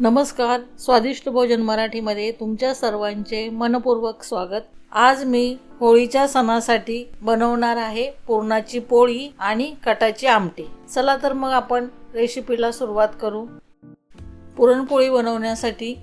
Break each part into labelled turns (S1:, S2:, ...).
S1: नमस्कार स्वादिष्ट भोजन मराठीमध्ये तुमच्या सर्वांचे मनपूर्वक स्वागत. आज मी होळीच्या सणासाठी बनवणार आहे पुरणाची पोळी आणि कटाची आमटी. चला तर मग आपण रेसिपीला सुरुवात करू. पुरणपोळी बनवण्यासाठी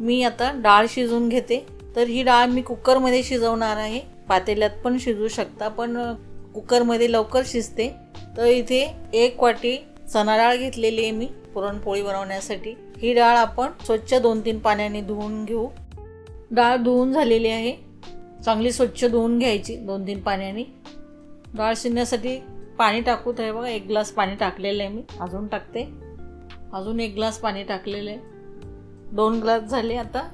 S1: मी आता डाळ शिजवून घेते. तर ही डाळ मी कुकरमध्ये शिजवणार आहे. पातेल्यात पण शिजू शकता पण कुकरमध्ये लवकर शिजते. तर इथे एक वाटी चणा डाळ घेतलेली आहे मी पुरणपोळी बनवण्यासाठी. ही डाळ आपण स्वच्छ दोन तीन पाण्याने धुवून घेऊ. डाळ धुवून झालेली आहे. चांगली स्वच्छ धुवून घ्यायची दोन तीन पाण्याने. डाळ शिजण्यासाठी पाणी टाकू तर बघा एक ग्लास पाणी टाकलेलं आहे मी. अजून टाकते. अजून एक ग्लास पाणी टाकलेलं आहे. दोन ग्लास झाले आता.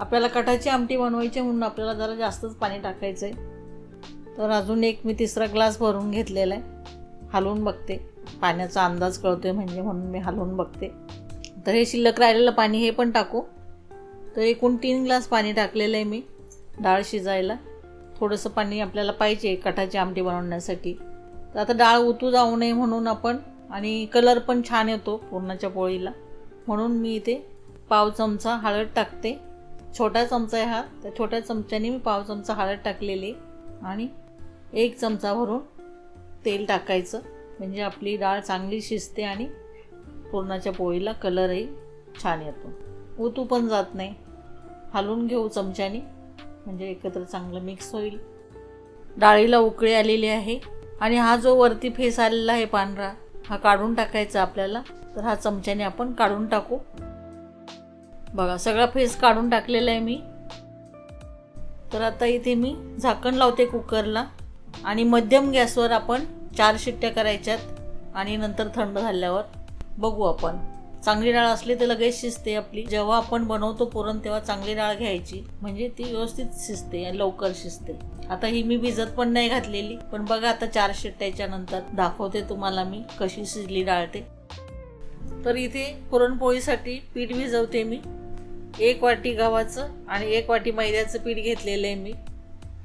S1: आपल्याला कटाची आमटी बनवायची म्हणून आपल्याला जरा जास्तच पाणी टाकायचं आहे तर अजून एक मी तिसरा ग्लास भरून घेतलेला आहे. हलवून बघते. पाण्याचा अंदाज कळतो आहे म्हणजे म्हणून मी हलवून बघते. तर हे शिल्लक राहिलेलं पाणी हे पण टाकू. तर एकूण तीन ग्लास पाणी टाकलेलं आहे मी डाळ शिजायला. थोडंसं पाणी आपल्याला पाहिजे कटाची आमटी बनवण्यासाठी. तर आता डाळ उतू जाऊ नये म्हणून आपण आणि कलर पण छान येतो पुरणाच्या पोळीला. म्हणून मी इथे पाव चमचा हळद टाकते. छोटा चमचा आहे हा त्या छोट्या चमच्याने मी पाव चमचा हळद टाकलेली आणि एक चमचा भरून तेल टाकायचं. म्हणजे आपली डाळ चांगली शिजते आणि पुरणाच्या पोळीला कलरही छान येतो. उतू पण जात नाही. हलवून घेऊ चमच्याने म्हणजे एकत्र चांगलं मिक्स होईल. डाळीला उकळी आलेली आहे आणि हा जो वरती फेस आलेला आहे पांढरा हा काढून टाकायचा आपल्याला. तर हा चमच्याने आपण काढून टाकू. बघा सगळा फेस काढून टाकलेला आहे मी. तर आता इथे मी झाकण लावते कुकरला आणि मध्यम गॅसवर आपण चार शिट्ट्या करायच्यात आणि नंतर थंड झाल्यावर बघू आपण. चांगली डाळ असली तर लगेच शिजते आपली. जेव्हा आपण बनवतो पुरण तेव्हा चांगली डाळ घ्यायची. म्हणजे ती व्यवस्थित शिजते आणि लवकर शिजते. आता ही मी भिजत पण नाही घातलेली. पण बघा आता चार शिट्ट्याच्या नंतर दाखवते तुम्हाला मी कशी शिजली डाळ ते. तर इथे पुरणपोळीसाठी पीठ भिजवते मी. एक वाटी गव्हाचं आणि एक वाटी मैद्याचं पीठ घेतलेलं आहे मी.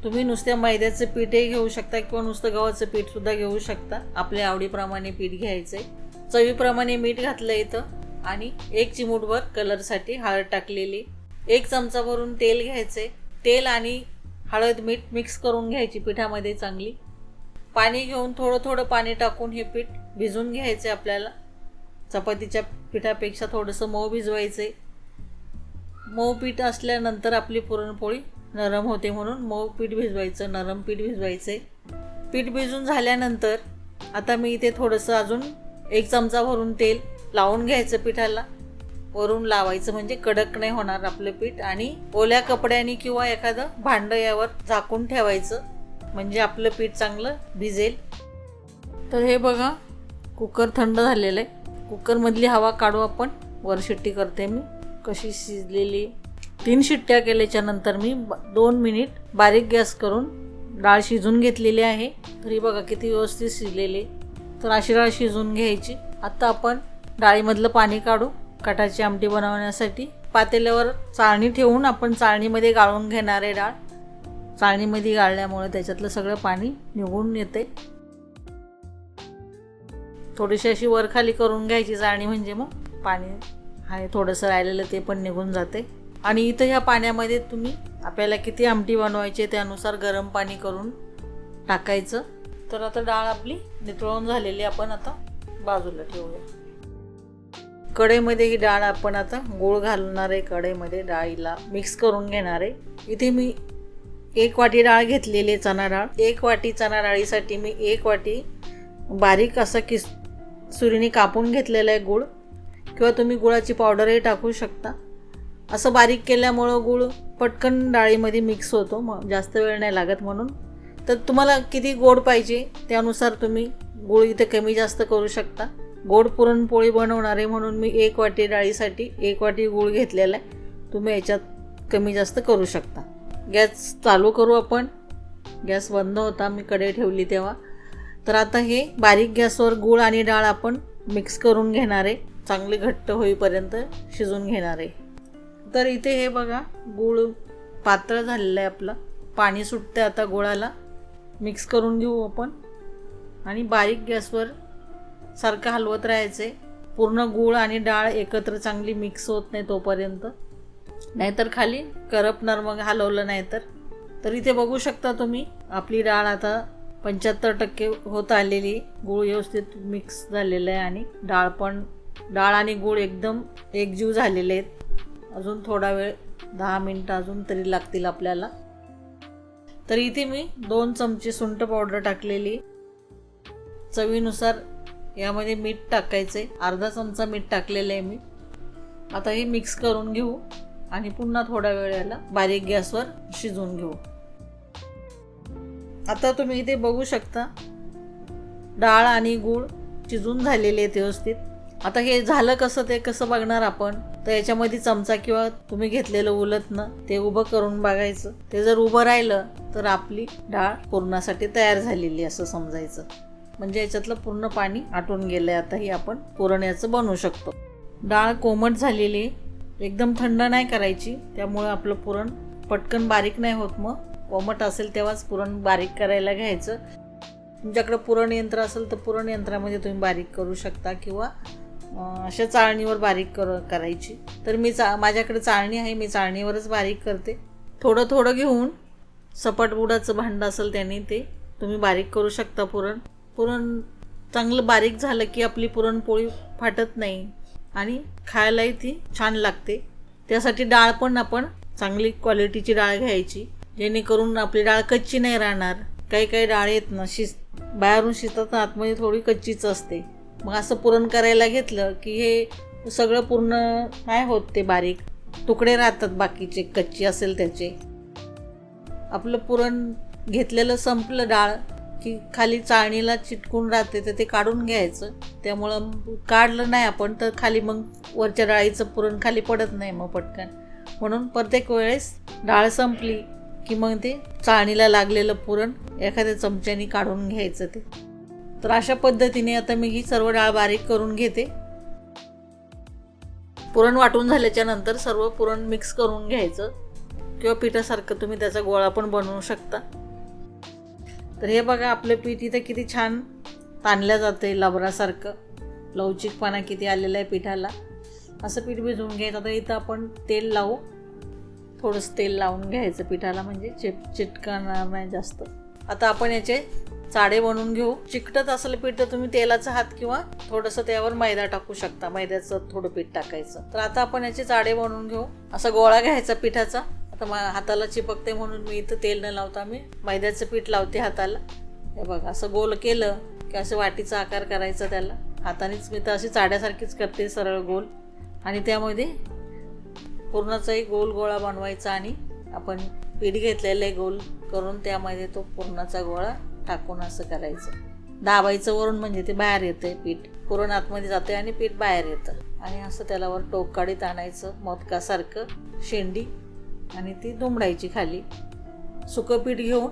S1: तुम्ही नुसत्या मैद्याचं पीठही घेऊ शकता किंवा नुसतं गव्हाचं पीठसुद्धा घेऊ शकता. आपल्या आवडीप्रमाणे पीठ घ्यायचं आहे चवीप्रमाणे मीठ घातलं इथं. आणि एक चिमूटभर कलरसाठी हळद टाकलेली. एक चमचा भरून तेल घ्यायचे तेल आणि हळद मीठ मिक्स करून घ्यायची पिठामध्ये चांगली. पाणी घेऊन थोडं थोडं पाणी टाकून हे पीठ भिजून घ्यायचे आपल्याला. चपातीच्या पिठापेक्षा थोडंसं मऊ भिजवायचं आहे मऊ पीठ असल्यानंतर आपली पुरणपोळी नरम होते म्हणून मऊ पीठ भिजवायचं नरम पीठ भिजवायचे. पीठ भिजून झाल्यानंतर आता मी इथे थोडंसं अजून एक चमचा भरून तेल लावून घ्यायचं पिठाला. वरून लावायचं म्हणजे कडक नाही होणार आपलं पीठ आणि ओल्या कपड्याने किंवा एखादं भांडं यावर झाकून ठेवायचं म्हणजे आपलं पीठ चांगलं भिजेल. तर हे बघा कुकर थंड झालेलं आहे. कुकरमधली हवा काढू आपण. वर शिट्टी करते मी. कशी शिजलेली तीन शिट्ट्या केल्याच्यानंतर मी ब- दोन मिनिट बारीक गॅस करून डाळ शिजून घेतलेली आहे. तरी बघा किती व्यवस्थित शिजलेली. तर अशी डाळ शिजवून घ्यायची. आता आपण डाळीमधलं पाणी काढू. कटाची आमटी बनवण्यासाठी पातेल्यावर चाळणी ठेवून आपण चाळणीमध्ये गाळून घेणार आहे डाळ. चाळणीमध्ये गाळल्यामुळे त्याच्यातलं सगळं पाणी निघून येते. थोडीशी अशी वरखाली करून घ्यायची चाळणी म्हणजे मग पाणी आहे. थोडंसं राहिलेलं ते पण निघून जाते. आणि इथं ह्या पाण्यामध्ये तुम्ही आपल्याला किती आमटी बनवायची आहे त्यानुसार गरम पाणी करून टाकायचं. तर आता डाळ आपली नितळून झालेली आपण आता बाजूला ठेवूया. कढईमध्ये ही डाळ आपण आता गूळ घालणार आहे. कढईमध्ये डाळीला मिक्स करून घेणार आहे. इथे मी एक वाटी डाळ घेतलेली आहे चणा डाळ. एक वाटी चणा डाळीसाठी मी एक वाटी बारीक असं किस सुरीने कापून घेतलेलं आहे गूळ. किंवा तुम्ही गुळाची पावडरही टाकू शकता. असं बारीक केल्यामुळं गूळ पटकन डाळीमध्ये मिक्स होतो. मग जास्त वेळ नाही लागत म्हणून. तर तुम्हाला किती गोड पाहिजे त्यानुसार तुम्ही गूळ इथे कमी जास्त करू शकता. गोड पुरणपोळी बनवणारे म्हणून मी एक वाटी डाळीसाठी एक वाटी गूळ घेतलेला आहे. तुम्ही याच्यात कमी जास्त करू शकता. गॅस चालू करू आपण. गॅस बंद होता मी कढई ठेवली तेव्हा. तर आता हे बारीक गॅसवर गूळ आणि डाळ आपण मिक्स करून घेणार आहे. चांगली घट्ट होईपर्यंत शिजून घेणार आहे. तर इथे हे बघा गूळ पातळ झालेलं आहे आपलं. पाणी सुटतं आता गुळाला. मिक्स करून घेऊ आपण. आणि बारीक गॅसवर सारखं हलवत राहायचे पूर्ण गूळ आणि डाळ एकत्र चांगली मिक्स होत नाही तोपर्यंत. नाहीतर खाली करपणार मग हलवलं नाही तर तर इथे बघू शकता तुम्ही आपली डाळ आता पंच्याहत्तर टक्के होत आलेली. गूळ व्यवस्थित मिक्स झालेलं आहे आणि डाळ पण डाळ आणि गूळ एकदम एकजीव झालेले आहेत. अजून थोडा वेळ दहा मिनटं अजून तरी लागतील आपल्याला. तर इथे मी दोन चमचे सुंठ पावडर टाकलेली. चवीनुसार यामध्ये मीठ टाकायचे. अर्धा चमचा मीठ टाकलेलं आहे मी. आता हे मिक्स करून घेऊ आणि पुन्हा थोड्या वेळेला बारीक गॅसवर शिजवून घेऊ. आता तुम्ही इथे बघू शकता डाळ आणि गूळ शिजून झालेले आहेत व्यवस्थित. आता हे झालं कसं ते कसं बघणार आपण? तर याच्यामध्ये चमचा किंवा तुम्ही घेतलेलं उलटणं ते उभं करून बघायचं. ते जर उभं राहिलं तर आपली डाळ पुरणासाठी तयार झालेली असं समजायचं. म्हणजे याच्यातलं पूर्ण पाणी आटून गेलं आहे आताही आपण पुरण याचं बनवू शकतो. डाळ कोमट झालेली एकदम थंड नाही करायची त्यामुळं आपलं पुरण पटकन बारीक नाही होत मग. कोमट असेल तेव्हाच पुरण बारीक करायला घ्यायचं. तुमच्याकडे पुरण यंत्र असेल तर पुरण यंत्रामध्ये तुम्ही बारीक करू शकता किंवा अशा चाळणीवर बारीक कर करायची. तर मी चा माझ्याकडे चाळणी आहे मी चाळणीवरच बारीक करते. थोडं थोडं घेऊन सपाट बुडाचं भांडं असेल त्याने ते तुम्ही बारीक करू शकता पुरण. पुरण चांगलं बारीक झालं की आपली पुरणपोळी फाटत नाही आणि खायलाही ती छान लागते. त्यासाठी डाळ पण आपण चांगली क्वालिटीची डाळ घ्यायची जेणेकरून आपली डाळ कच्ची नाही राहणार. काही काही डाळ येत ना शिज बाहेरून शिजतात आतमध्ये थोडी कच्चीच असते. मग असं पुरण करायला घेतलं की हे सगळं पूर्ण नाही होत ते बारीक. तुकडे राहतात बाकीचे कच्ची असेल त्याचे. आपलं पुरण घेतलेलं संपलं डाळ की खाली चाळणीला चिटकून राहते तर ते काढून घ्यायचं. त्यामुळं काढलं नाही आपण तर खाली मग वरच्या डाळीचं पुरण खाली पडत नाही मग पटकन. म्हणून प्रत्येक वेळेस डाळ संपली की मग ते चाळणीला लागलेलं पुरण एखाद्या चमच्याने काढून घ्यायचं ते. तर अशा पद्धतीने आता मी ही सर्व डाळ बारीक करून घेते. पुरण वाटून झाल्याच्यानंतर सर्व पुरण मिक्स करून घ्यायचं. किंवा पिठासारखं तुम्ही त्याचा गोळा पण बनवू शकता. तर हे बघा आपलं पीठ इथं किती छान ताणलं जातं आहे लबरासारखं लवचिकपणा किती आलेला आहे पिठाला. असं पीठ भिजवून घ्यायचं. आता इथं आपण तेल लावू. थोडंसं तेल लावून घ्यायचं पिठाला म्हणजे चिप चिटकणार नाही जास्त. आता आपण याचे चाडे बनवून घेऊ. चिकटत असलं पीठ तर तुम्ही तेलाचा हात किंवा थोडंसं त्यावर मैदा टाकू शकता. मैद्याचं थोडं पीठ टाकायचं. तर आता आपण याचे चाडे बनवून घेऊ. असा गोळा घ्यायचा पिठाचा. आता मा हाताला चिपकते म्हणून मी इथं तेल न लावता मी मैद्याचं पीठ लावते हाताला. हे बघा असं गोल केलं की असं वाटीचा आकार करायचा त्याला. हातानेच मी तर अशी चाड्यासारखीच करते सरळ गोल. आणि त्यामध्ये पूर्णाचाही गोल गोळा बनवायचा आणि आपण पीठ घेतलेलं आहे गोल करून त्यामध्ये तो पूर्णाचा गोळा टाकून असं करायचं. दाबायचं वरून म्हणजे ते बाहेर येतं पीठ. पुरण आतमध्ये जाते आणि पीठ बाहेर येतं. आणि असं त्याला वर टोक काढीत आणायचं मोदकासारखं शेंडी आणि ती दुमडायची खाली. सुकं पीठ घेऊन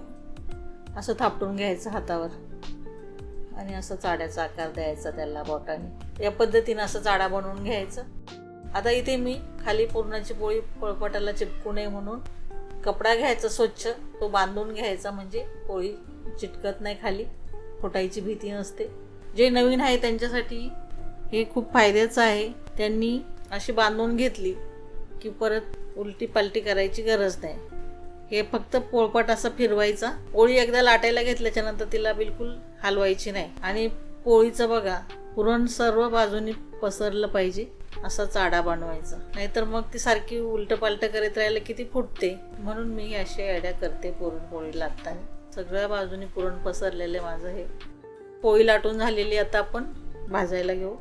S1: असं थापटून घ्यायचं हातावर. आणि असं चाड्याचा आकार द्यायचा त्याला बोटाने. या पद्धतीनं असं चाडा बनवून घ्यायचं. आता इथे मी खाली पुरणाची पोळी पळपटाला चिपकू नये म्हणून कपडा घ्यायचा स्वच्छ तो बांधून घ्यायचा म्हणजे पोळी चिटकत नाही खाली. फुटायची भीती नसते. जे नवीन आहे त्यांच्यासाठी हे खूप फायद्याचं आहे. त्यांनी अशी बांधून घेतली की परत उलटी पालटी करायची गरज नाही. हे फक्त पोळपाट असं फिरवायचा. पोळी एकदा लाटायला घेतल्याच्यानंतर तिला बिलकुल हलवायची नाही. आणि पोळीचं बघा पुरण सर्व बाजूनी पसरलं पाहिजे असा चाडा बनवायचा. नाहीतर मग ती सारखी उलट पालट करत राहिलं की ती फुटते. म्हणून मी अशी आयडिया करते पुरणपोळी लागताना सगळ्या बाजूनी पुरण पसरलेलं आहे माझं हे. पोळी लाटून झालेली आता आपण भाजायला घेऊ.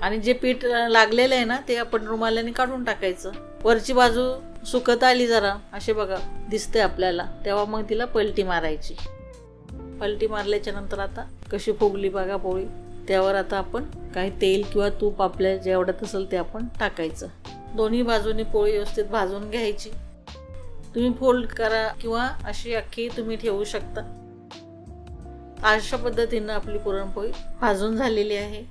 S1: आणि जे पीठ लागलेलं आहे ना ते आपण रुमालाने काढून टाकायचं. वरची बाजू सुकत आली जरा असे बघा दिसते आपल्याला. तेव्हा मग तिला पलटी मारायची. पलटी मारल्याच्या नंतर आता कशी फुगली बघा पोळी. त्यावर आता आपण काही तेल किंवा तूप आपल्या जेवढ्यात असेल ते आपण टाकायचं. दोन्ही बाजूनी पोळी व्यवस्थित भाजून घ्यायची. तुम्ही फोल्ड करा किंवा अशी अख्खी तुम्ही ठेवू शकता. अशा पद्धतीनं आपली पुरणपोळी भाजून झालेली आहे.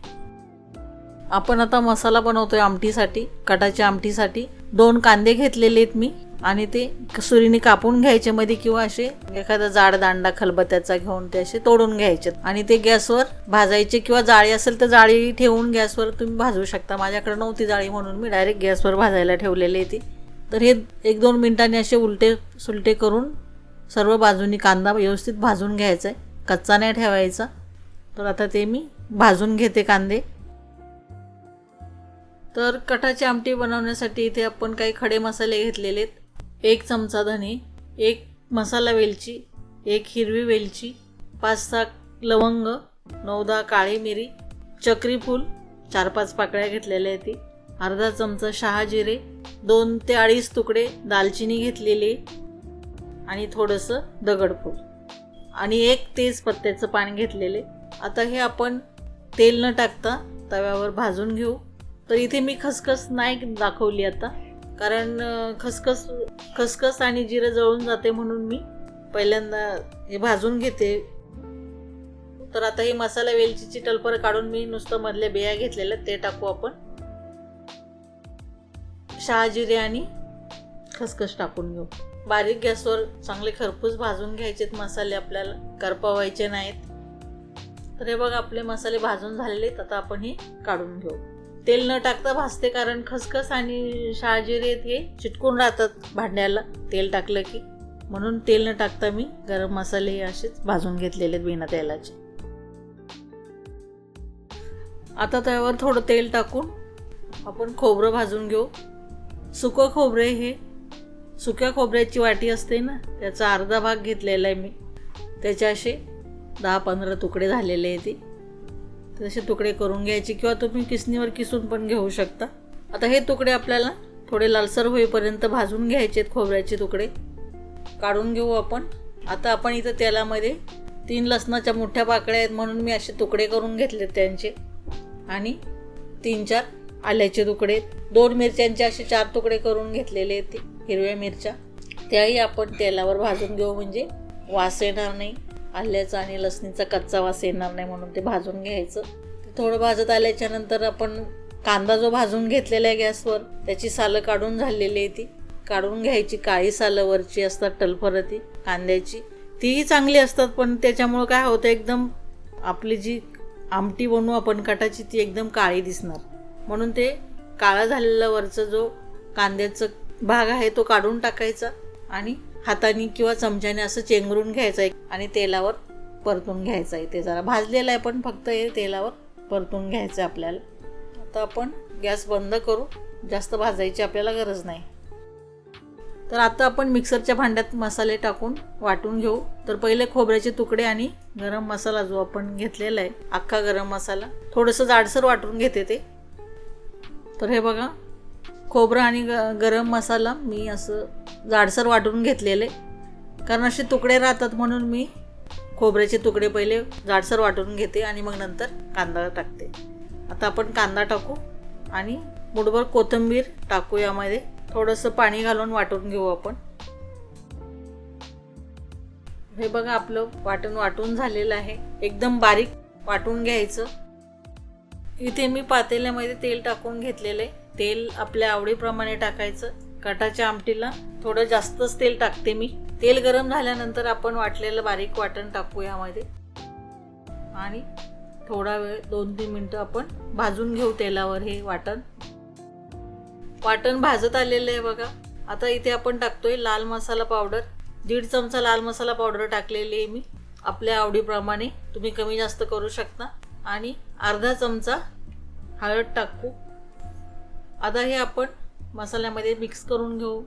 S1: आपण आता मसाला बनवतोय आमटीसाठी कटाच्या आमटीसाठी. दोन कांदे घेतलेले आहेत मी आणि ते सुरीने कापून घ्यायचे मध्ये किंवा असे एखादा जाड दांडा खलबत्याचा घेऊन ते असे तोडून घ्यायचे. आणि ते गॅसवर भाजायचे किंवा जाळी असेल तर जाळी ठेवून गॅसवर तुम्ही भाजू शकता. माझ्याकडे नव्हती जाळी म्हणून मी डायरेक्ट गॅसवर भाजायला ठेवलेली ती. तर हे एक दोन मिनिटांनी असे उलटे सुलटे करून सर्व बाजूनी कांदा व्यवस्थित भाजून घ्यायचा आहे कच्चा नाही ठेवायचा. तर आता ते मी भाजून घेते कांदे. तर कटाची आमटी बनवण्यासाठी इथे आपण काही खडे मसाले घेतलेले आहेत. एक चमचा धने एक मसाला वेलची एक हिरवी वेलची पाच सहा लवंग नऊ दहा काळी मिरी चक्रीफूल चार पाच पाकळ्या घेतलेल्या आहेत ती. अर्धा चमचा शहा जिरे दोन ते अडीच तुकडे दालचिनी घेतलेली आणि थोडंसं दगडफूल. आणि एक तेजपत्त्याचं पान घेतलेले. आता हे आपण तेल न टाकता तव्यावर भाजून घेऊ. तर इथे मी खसखस नाही दाखवली आता कारण खसखस खसखस आणि जिरं जळून जाते म्हणून मी पहिल्यांदा हे भाजून घेते. तर आता ही मसाला वेलचीची टलपर काढून मी नुसतं मधल्या बिया घेतलेल्या ते टाकू आपण. शहाजिरे आणि खसखस टाकून घेऊ. बारीक गॅसवर चांगले खरपूस भाजून घ्यायचेत. मसाले आपल्याला करपवायचे नाहीत. तर हे बघा आपले मसाले भाजून झालेले आता आपण हे काढून घेऊ. तेल न टाकता भाजते कारण खसखस आणि शहाजिरे हे चिटकून राहतात भांड्याला. तेल टाकलं की. म्हणून तेल न टाकता मी गरम मसाले हे असेच भाजून घेतलेले आहेत बिना तेलाचे. आता त्यावर थोडं तेल टाकून आपण खोबरं भाजून घेऊ. सुकं खोबरे हे. सुक्या खोबऱ्याची वाटी असते ना त्याचा अर्धा भाग घेतलेला आहे मी. त्याचे असे दहा पंधरा तुकडे झालेले आहे ते. तसे तुकडे करून घ्यायचे किंवा तुम्ही किसणीवर किसून पण घेऊ शकता. आता हे तुकडे आपल्याला थोडे लालसर होईपर्यंत भाजून घ्यायचे आहेत खोबऱ्याचे तुकडे. काढून घेऊ आपण. आता आपण इथं तेलामध्ये तीन लसणाच्या मोठ्या पाकळ्या आहेत म्हणून मी असे तुकडे करून घेतले त्यांचे. आणि तीन चार आल्याचे तुकडे दोन मिरच्यांचे असे चार तुकडे करून घेतलेले ते हिरव्या मिरच्या. त्याही आपण तेलावर भाजून घेऊ म्हणजे वास येणार नाही. आल्याचा आणि लसणीचा कच्चा वास येणार नाही म्हणून ते भाजून घ्यायचं. ते थोडं भाजत आल्याच्यानंतर आपण कांदा जो भाजून घेतलेला आहे गॅसवर त्याची सालं काढून झालेली आहे ती. काढून घ्यायची काळी सालं वरची असतात टलफरं ती कांद्याची. तीही चांगली असतात पण त्याच्यामुळं काय होतं एकदम आपली जी आमटी बनवू आपण कटाची ती एकदम काळी दिसणार. म्हणून ते काळा झालेला वरचा जो कांद्याचा भाग आहे तो काढून टाकायचा आणि हाताने किंवा चमच्याने असं चेंगरून घ्यायचं आहे आणि तेलावर परतून घ्यायचं आहे. ते जरा भाजलेलं आहे पण फक्त हे तेलावर परतून घ्यायचं आहे आपल्याला. आता आपण गॅस बंद करू. जास्त भाजायची आपल्याला गरज नाही. तर आता आपण मिक्सरच्या भांड्यात मसाले टाकून वाटून घेऊ. तर पहिले खोबऱ्याचे तुकडे आणि गरम मसाला जो आपण घेतलेला आहे अख्खा गरम मसाला थोडंसं जाडसर वाटून घेते ते. तर हे बघा खोबरं आणि ग गरम मसाला मी असं जाडसर वाटून घेतलेले. कारण असे तुकडे राहतात म्हणून मी खोबऱ्याचे तुकडे पहिले जाडसर वाटून घेते आणि मग नंतर कांदा टाकते. आता आपण कांदा टाकू आणि मुठभर कोथिंबीर टाकू यामध्ये. थोडंसं पाणी घालून वाटून घेऊ आपण. हे बघा आपलं वाटण वाटून झालेलं आहे. एकदम बारीक वाटून घ्यायचं. इथे मी पातेल्यामध्ये तेल टाकून घेतलेलं. आहे तेल आपल्या आवडीप्रमाणे टाकायचं. कटाच्या आमटीला थोडं जास्तच तेल टाकते मी. तेल गरम झाल्यानंतर आपण वाटलेलं बारीक वाटण टाकू यामध्ये. आणि थोडा वेळ दोन तीन मिनटं आपण भाजून घेऊ तेलावर हे वाटण. वाटण भाजत आलेलं आहे बघा. आता इथे आपण टाकतोय लाल मसाला पावडर. दीड चमचा लाल मसाला पावडर टाकलेली आहे मी. आपल्या आवडीप्रमाणे तुम्ही कमी जास्त करू शकता. आणि अर्धा चमचा हळद टाकू. आता हे आपण मसाल्यामध्ये मिक्स करून घेऊ.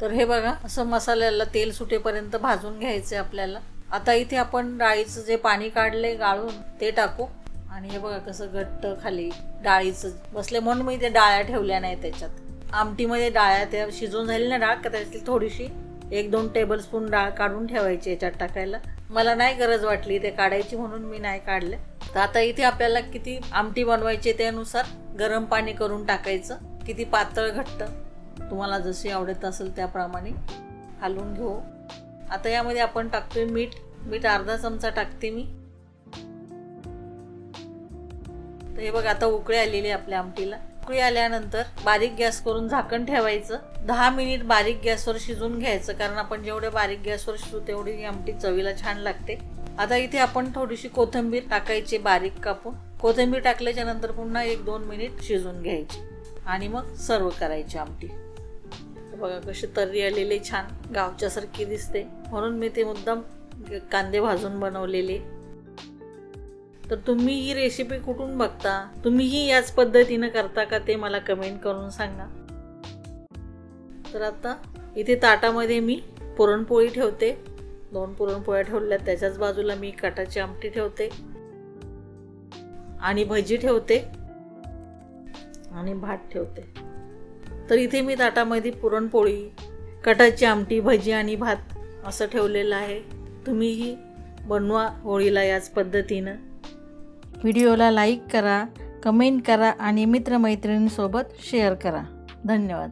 S1: तर हे बघा असं मसाल्याला तेल सुटेपर्यंत भाजून घ्यायचं आपल्याला. आता इथे आपण डाळीचं जे पाणी काढले गाळून ते टाकू. आणि हे बघा कसं घट्ट खाली डाळीचं. बसले म्हणून मी ते डाळ्या ठेवल्या नाही त्याच्यात. आमटीमध्ये डाळ्या त्या शिजून झाली ना डाळ का त्यातली थोडीशी. एक दोन टेबलस्पून डाळ काढून ठेवायची याच्यात टाकायला. मला नाही गरज वाटली ते काढायची म्हणून मी नाही काढले. तर आता इथे आपल्याला किती आमटी बनवायची त्यानुसार गरम पाणी करून टाकायचं. किती पातळ घट्ट. तुम्हाला जशी आवडत असेल त्याप्रमाणे हलवून घेऊ. आता यामध्ये आपण टाकतोय मीठ. मीठ अर्धा चमचा टाकते मी. तर हे बघ आता उकळी आलेली आहे आपल्या आमटीला. उकळी आल्यानंतर बारीक गॅस करून झाकण ठेवायचं. दहा मिनिट बारीक गॅसवर शिजून घ्यायचं कारण आपण जेवढे बारीक गॅसवर शिजू तेवढी आमटी चवीला छान लागते. आता इथे आपण थोडीशी कोथिंबीर टाकायची बारीक कापून. कोथिंबीर टाकल्याच्या नंतर पुन्हा एक दोन मिनिट शिजून घ्यायची. आणि मग सर्व करायची आमटी. बघा कशी तर्री आलेली छान गावच्यासारखी दिसते. म्हणून मी ते मुद्दाम कांदे भाजून बनवलेले. तर तुम्ही ही रेसिपी कुठून बघता? तुम्हीही याच पद्धतीनं करता का ते मला कमेंट करून सांगा. तर आता इथे ताटामध्ये मी पुरणपोळी ठेवते. दोन पुरणपोळ्या ठेवल्या त्याच्याच बाजूला मी कटाची आमटी ठेवते. आणि भजी ठेवते. आणि भात ठेवते. तर इथे मी ताटामध्ये पुरणपोळी कटाची आमटी भजी आणि भात असं ठेवलेलं आहे. तुम्हीही बनवा होळीला याच पद्धतीनं. व्हिडिओला लाईक करा कमेंट करा आणि मित्रमैत्रिणींसोबत शेअर करा. धन्यवाद.